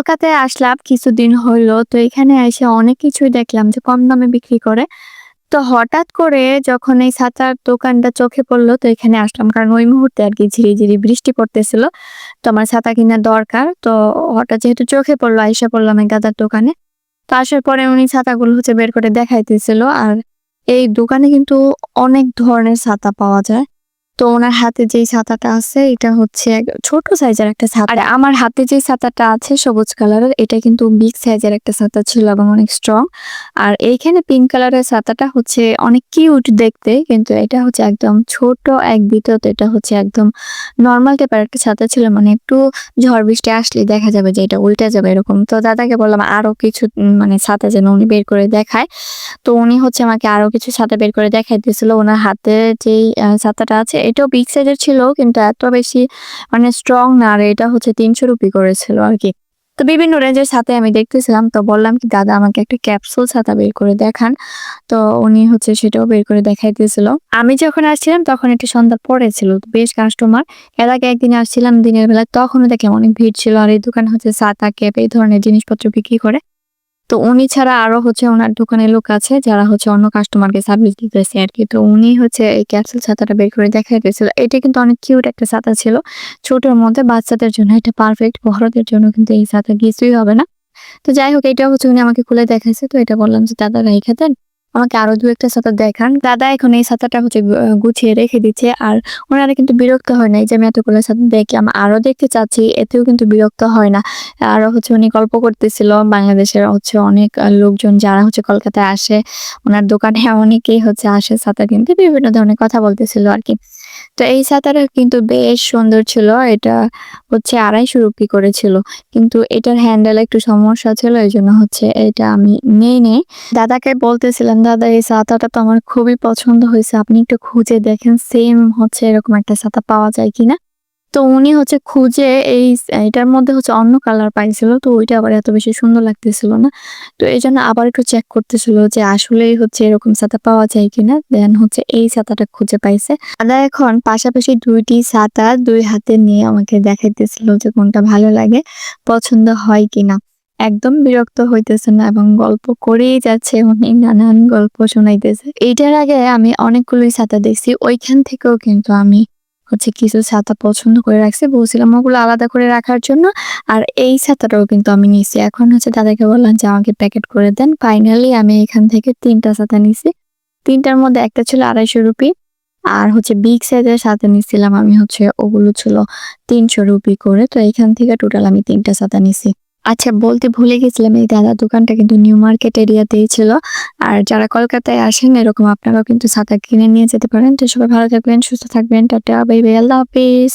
কলকাতায় আসলাম, কিছুদিন হইল তো এখানে এসে অনেক কিছুই দেখলাম যে কম দামে বিক্রি করে। তো হঠাৎ করে যখন এই ছাতার দোকানটা চোখে পড়ল, তো এখানে আসলাম। কারণ ওই মুহূর্তে আর কি ঝিরি ঝিরি বৃষ্টি পড়তেছিল। তো আমার ছাতা কিনা দরকার। তো হঠাৎ যেহেতু চোখে পড়ল, আইসা পড়লাম এই দাদার দোকানে। তো আসার পরে উনি ছাতাগুলো হচ্ছে বের করে দেখাইতেছিল। আর এই দোকানে কিন্তু অনেক ধরনের ছাতা পাওয়া যায়। তো ওনার হাতে যেই ছাতাটা আছে, এটা হচ্ছে ছোট সাইজের একটা ছাতা। আর, আমার হাতে যে ছাতাটা আছে সবুজ কালারের, এটা কিন্তু বিগ সাইজের একটা ছাতা ছিল এবং অনেক স্ট্রং আর এইখানে পিঙ্ক কালারের ছাতাটা হচ্ছে অনেক কিউট দেখতে, কিন্তু এটা হচ্ছে একদম ছোট, এক দ্বিতীয়ত এটা হচ্ছে একদম নর্মাল টাইপের একটা ছাতা ছিল। মানে একটু ঝড় বৃষ্টি আসলে দেখা যাবে যে এটা উল্টে যাবে এরকম। তো দাদাকে বললাম, আরও কিছু মানে ছাতা যেন উনি বের করে দেখায়। তো উনি হচ্ছে আমাকে আরও কিছু ছাতা বের করে দেখাই দিয়েছিল ওনার হাতে যেই ছাতাটা আছে এটাও বিগ সাইজের ছিল, কিন্তু এত বেশি মানে স্ট্রং না, আর এটা হচ্ছে তিনশো রুপি করেছিল আর কি। তো বিভিন্ন রেঞ্জের ছাতে আমি দেখতেছিলাম, তো বললাম কি, দাদা, আমাকে একটা ক্যাপসুল ছাতা বের করে দেখান। তো উনি হচ্ছে সেটাও বের করে দেখাইতেছিল। আমি যখন আসছিলাম, তখন একটি সন্ধ্যা পরে ছিল, তো বেশ কাস্টমার এর আগে একদিন আসছিলাম দিনের বেলা তখনও দেখলাম অনেক ভিড় ছিল, আর এই দোকান হচ্ছে ছাতা, ক্যাপ, এই ধরনের জিনিসপত্র বিক্রি করে। তো উনি ছাড়া আরও হচ্ছে ওনার দোকানে লোক আছে, যারা হচ্ছে অন্য কাস্টমারকে সার্ভিস দিতেছে আর কি তো উনি হচ্ছে এই ক্যাপসুল ছাতাটা বের করে দেখাইতেছিল। এটা কিন্তু অনেক কিউট একটা ছাতা ছিল। ছোটর মধ্যে বাচ্চাদের জন্য এটা পারফেক্ট বড়দের জন্য কিন্তু এই ছাতা কিছুই হবে না। তো যাই হোক, এটা হচ্ছে উনি আমাকে খুলে দেখাইছে। তো এটা বললাম যে, দাদা রেখে দেন আমাকে আরও দু একটা ছাতা দেখান। দাদা এখন এই ছাতাটা হচ্ছে গুছিয়ে রেখে দিচ্ছে আর ওনারা কিন্তু বিরক্ত হয় নাই যে আমি এতগুলো ছাতা দেখি আমি আরও দেখতে চাচ্ছি, এতেও কিন্তু বিরক্ত হয় না। আর হচ্ছে উনি গল্প করতেছিল, বাংলাদেশের হচ্ছে অনেক লোকজন যারা হচ্ছে কলকাতায় আসে, ওনার দোকানে অনেকেই হচ্ছে আসে ছাতা কিন্তু, বিভিন্ন ধরনের কথা বলতেছিল আর কি। তো এই ছাতাটা কিন্তু বেশ সুন্দর ছিল এটা হচ্ছে আড়াইশো রুপি করেছিল। কিন্তু এটার হ্যান্ডেল একটু সমস্যা ছিল, এই জন্য হচ্ছে এটা আমি নেই নেই দাদাকে বলতেছিলাম, দাদা, এই ছাতাটা তো আমার খুবই পছন্দ হয়েছে, আপনি একটু খুঁজে দেখেন সেম হচ্ছে এরকম একটা ছাতা পাওয়া যায় কিনা? তো উনি হচ্ছে খুঁজে এই, এটার মধ্যে হচ্ছে অন্য কালার পাইছিল, তো ওইটা আবার এত বেশি সুন্দর লাগতেছিল না। তো এই জন্য আবার একটু চেক করতেছিল যে আসলেই হচ্ছে এরকম ছাতা পাওয়া যায় কিনা। দেন হচ্ছে এই ছাতাটা খুঁজে পাইছে। দাদা এখন পাশাপাশি দুইটি ছাতা দুই হাতে নিয়ে আমাকে দেখাইতেছিল যে কোনটা ভালো লাগে, পছন্দ হয় কিনা। একদম বিরক্ত হইতেছে না এবং গল্প করেই যাচ্ছে উনি, নানান গল্প শোনাইতেছে। এইটার আগে আমি অনেকগুলোই ছাতা দেখছি, ওইখান থেকেও কিন্তু আমি হচ্ছে কিছু ছাতা পছন্দ করে রাখছি। বলছিলাম ওগুলো আলাদা করে রাখার জন্য। আর এই ছাতাটাও কিন্তু আমি নিছি। এখন হচ্ছে দাদাকে বললাম যে, আমাকে প্যাকেট করে দেন। ফাইনালি আমি এখান থেকে তিনটা ছাতা নিছি। তিনটার মধ্যে একটা ছিল আড়াইশো রুপি। আর হচ্ছে বিগ সাইজের সাথে নিছিলাম আমি হচ্ছে, ওগুলো ছিল তিনশো রুপি করে। তো এখান থেকে টোটাল আমি তিনটা ছাতা নিছি। আচ্ছা বলতে ভুলে গেছিলাম, এই দাদা দোকানটা কিন্তু নিউ মার্কেট এরিয়াতেই ছিল। আর যারা কলকাতায় আসেন, এরকম আপনারাও কিন্তু ছাতা কিনে নিয়ে যেতে পারেন। তো সবাই ভালো থাকবেন, সুস্থ থাকবেন, টাটা, বাই বাই, আল্লাহ হাফিজ।